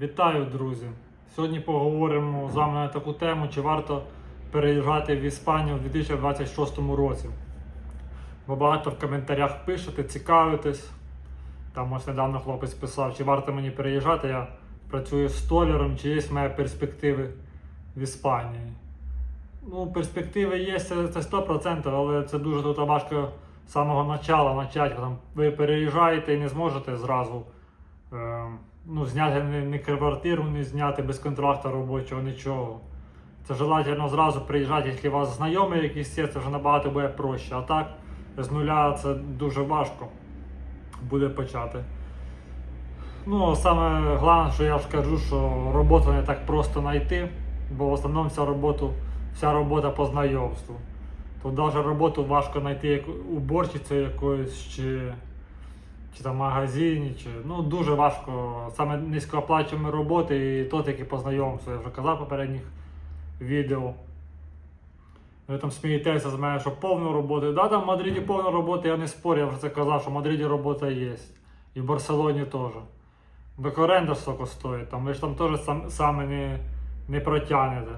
Вітаю, друзі! Сьогодні поговоримо з вами на таку тему, чи варто переїжджати в Іспанію в 2026 році. Бо багато в коментарях пишете, цікавитесь. Там ось недавно хлопець писав, чи варто мені переїжджати, я працюю столяром, чи є мене перспективи в Іспанії. Ну, перспективи є, це, це 100%, але це дуже тут важко з самого початку почати. Ви переїжджаєте і не зможете зразу е, ну, зняти не, квартиру, не зняти без контракту робочого, нічого. Це желательно зразу приїжджати, якщо у вас знайомий якийсь є, це вже набагато буде проще. А так, з нуля це дуже важко буде почати. Ну, саме головне, що я скажу, що роботу не так просто знайти, бо в основному вся робота, вся робота по знайомству. Тут навіть роботу важко знайти як уборщицею якоюсь чи, чи там в магазині, чи ну дуже важко. Саме низькооплачувані роботи і то тільки по. Я вже казав попередніх відео. Ви там смієтеся з мене, що повну роботу. Да, там в Мадриді повна робота, я не спорю, я вже це казав, що в Мадриді робота є. І в Барселоні теж. Так оренда столько стоїть, там ви ж там теж сам, саме не, не протягнете.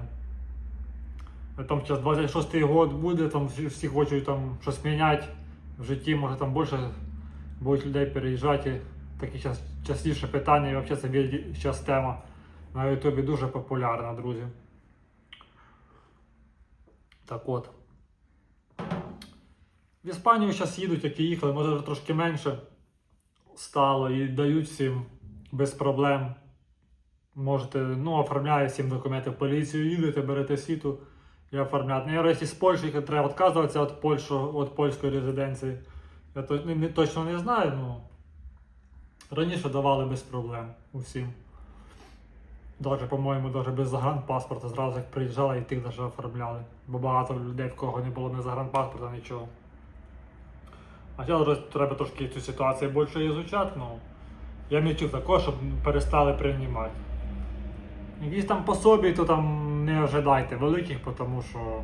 Там зараз 26-й год буде, там всі хочуть там щось міняти в житті, може там більше будуть людей переїжджати. Такі час, частіше питання, і взагалі це зараз тема на Ютубі дуже популярна, друзі. Так от. В Іспанію зараз їдуть, які їхали, може вже трошки менше стало і дають всім без проблем. Можете, ну, оформляє всім документи в поліцію, їдете, берете світу і оформляти. Ну, якщо з Польщі треба відказуватися від, Польщу, від польської резиденції. Я то, не, не, точно не знаю, але раніше давали без проблем усім. Даже, по-моєму, даже без загранпаспорта зразу як приїжджали і тих даже оформляли. Бо багато людей, в кого не було ні загранпаспорта, нічого. А зараз треба трошки цю ситуацію більше ізучати, ну я не чув такого, щоб перестали приймати. Якісь там пособі, то там не ожидайте великих, тому що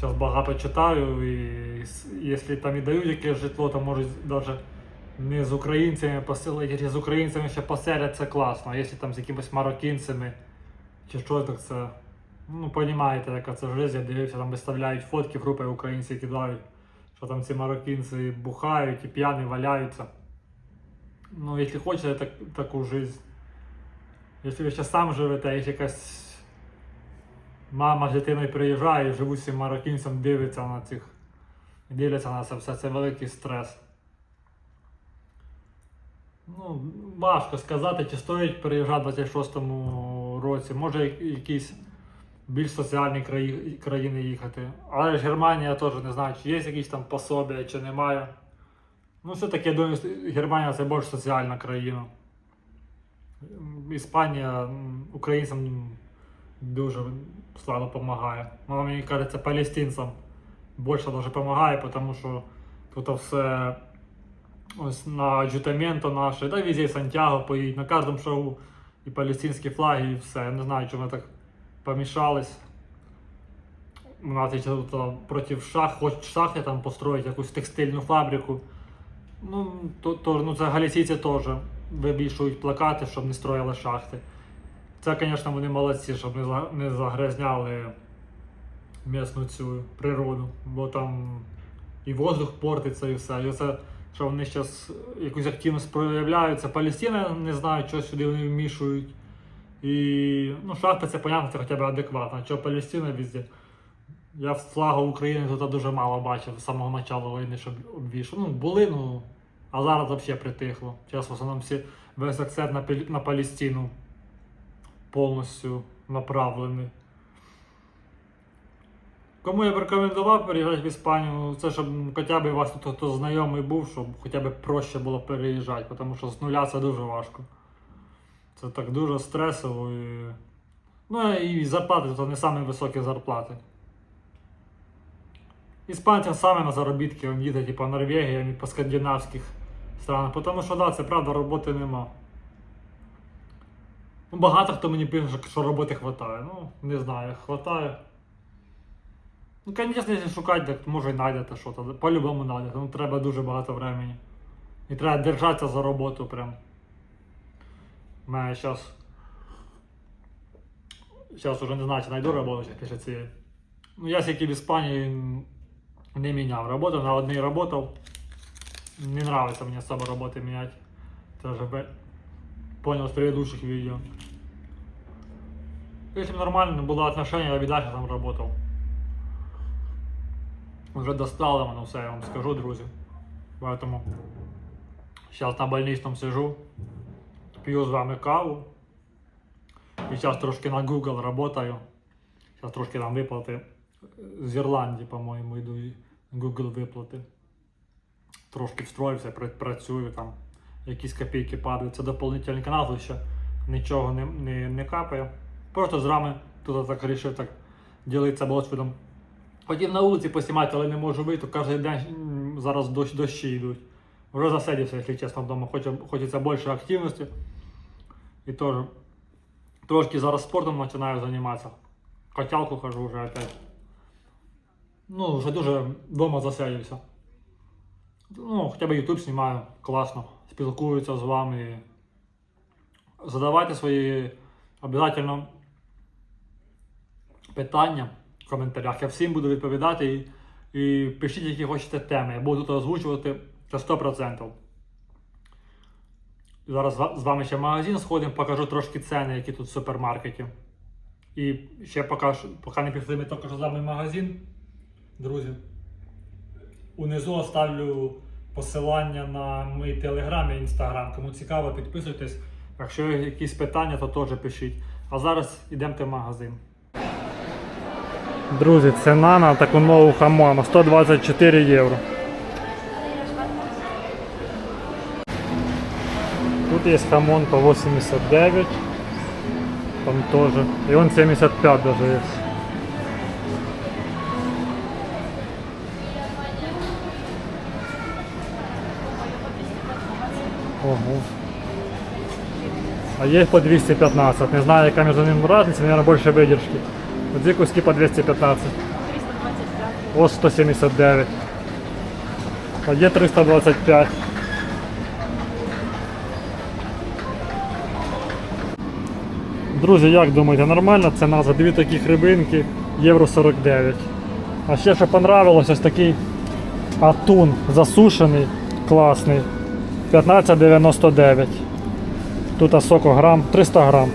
зараз багато читаю, і якщо там і дають якесь житло, то можуть навіть не з українцями поселити, якщо з українцями ще поселять, це класно. А якщо там з якимись мароккінцями чи що, так це. Ну, розумієте, яка це життя, я дивився, там виставляють фотки групи українці кидають, що там ці мароккінці бухають і п'яні валяються. Ну, якщо хочете так, таку життя, якщо ви ще сам живете, якщо якась мама з дитиною приїжджає і живуть цим мароккінцям, дивиться на цих, дивляться на це все, це великий стрес. Ну, важко сказати, чи стоїть переїжджати в 26-му році. Може якісь більш соціальні краї- країни їхати. Але ж Германія теж не знаю, чи є якісь там пособія, чи немає. Ну, все-таки я думаю, Германія це більш соціальна країна. Іспанія українцям дуже слабо допомагає. Ну, мені кажеться, палестинцям більше допомагає, тому що тут все ось на аджутаменто наше, да везде Сантьяго поїдь, на кожному шоу і палестинські флаги, і все. Я не знаю, чому так помішались. У нас є тут проти шах, хочуть шахти там построїти якусь текстильну фабрику. Ну, то, то, ну це галісійці теж вибільшують плакати, щоб не строїли шахти. Це, звісно, вони молодці, щоб не, загрязняли місну цю природу, бо там і воздух портиться, і все. І оце, що вони зараз якусь активність проявляють. Це Палестина, не знаю, що сюди вони вмішують. І ну, шахти це понятно, це хоча б адекватно. Що Палестина везде. Я флагу України тут дуже мало бачив з самого початку війни, щоб обвішав. Ну, були, ну, а зараз взагалі притихло. Зараз в основному всі весь акцент на, на Палестину повністю направлений. Кому я б рекомендував переїжджати в Іспанію, це щоб хоча б у вас тут хто знайомий був, щоб хоча б проще було переїжджати, тому що з нуля це дуже важко. Це так дуже стресово і. Ну і зарплати тут не самі високі зарплати. Іспанцям саме на заробітки їде, типу Норвегія, по скандинавських странах. Тому що да, це правда, роботи нема. Ну, багато хто мені пише, що роботи вистачає. Ну, не знаю, хватає. Ну, звісно, якщо шукати, так може і знайдете щось. По-любому знайдете. Ну, треба дуже багато времени. І треба держатися за роботу прям. У мене зараз. Зараз уже не знаю, чи знайду роботу після цієї. Ну, я скільки в Іспанії не міняв роботу, на одній працював. Не нравится мне особо работы менять. Это уже б- понял с предыдущих видео. Если бы нормально было отношение, я бы дальше там работал. Уже достало воно все, я вам скажу, друзі. Поэтому сейчас на больничном сижу, пью з вами каву. І зараз трошки на Google работаю. Зараз трошки там виплати з Ірландії, по-моєму, йдуть Google виплати. Трошки встроївся, пра- працюю там, якісь копійки падають. Це доповнительний канал, тут ще нічого не, не, не капає. Просто з вами тут так вирішив так ділитися досвідом. Хотів на вулиці поснімати, але не можу вийти. Кожен день зараз дощ, дощі йдуть. Вже засидівся, якщо чесно, вдома. Хоче, хочеться більше активності. І теж трошки зараз спортом починаю займатися. Качалку хожу вже опять. Ну, вже дуже вдома засидівся. Ну, хоча б YouTube знімаю, класно. Спілкуються з вами. Задавайте свої обов'язково питання в коментарях. Я всім буду відповідати і, і пишіть, які хочете теми. Я буду тут озвучувати це 100%. Зараз з- вами ще в магазин сходимо, покажу трошки ціни, які тут в супермаркеті. І ще поки, поки не пішли ми тільки з вами в магазин, друзі. Унизу оставлю посилання на мій телеграм і інстаграм. Кому цікаво, підписуйтесь. Якщо є якісь питання, то теж пишіть. А зараз йдемте в магазин. Друзі, ціна на таку нову хамону 124 євро. Тут є хамон по 89. Там теж. І он 75 даже є. Ого. А є по 215. Не знаю, яка між ними різниця, мабуть, більше видержки. Ці куски по 215. 325. Ось 179. А є 325. Друзі, як думаєте, нормальна ціна за дві такі хрибинки євро 49. А ще що понравилось, ось такий атун засушений, класний. 15,99. Тут соку грам, 300 грам.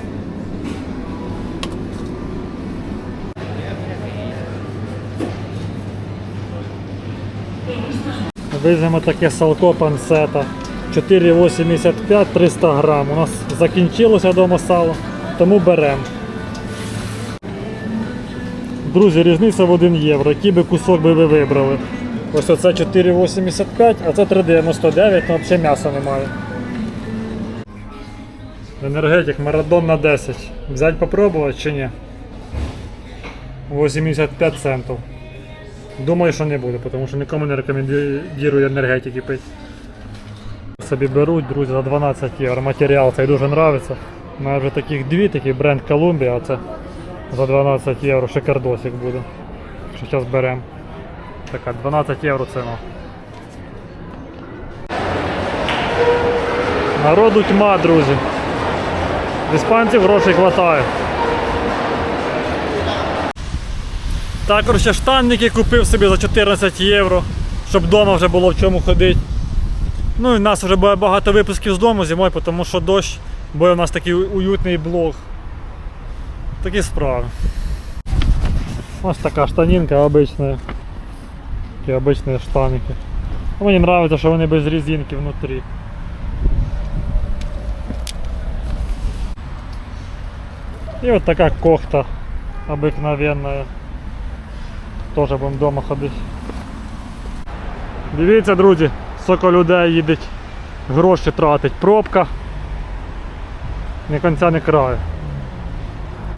Візьмемо таке салко панцета. 4,85 300 грам. У нас закінчилося вдома сало, тому беремо. Друзі, різниця в 1 євро. Який би кусок би ви вибрали? Ось оце 4,85, а це 3,99, ну взагалі м'яса немає. Енергетик Марадон на 10. Взять попробувати чи ні? 85 центів. Думаю, що не буде, тому що нікому не рекомендую енергетики пити. Собі беруть, друзі, за 12 євро. Матеріал цей дуже подобається. У мене вже таких дві, такий бренд Колумбія, а це за 12 євро шикардосик буде. Що зараз беремо. Така 12 євро ціна. Народу тьма, друзі. В іспанців грошей вистачає. Також ще штанники купив собі за 14 євро, щоб вдома вже було в чому ходити. Ну і в нас вже буде багато випусків з дому зимою, тому що дощ, бо у нас такий уютний блог. Такі справи. Ось така штанинка обична. Такі обичні штаники. Мені подобається, що вони без резинки внутрі. І от така кохта обикновенная. Тоже будемо вдома ходити. Дивіться, друзі, скільки людей їдуть, гроші тратить. Пробка. Ні кінця, ні краю.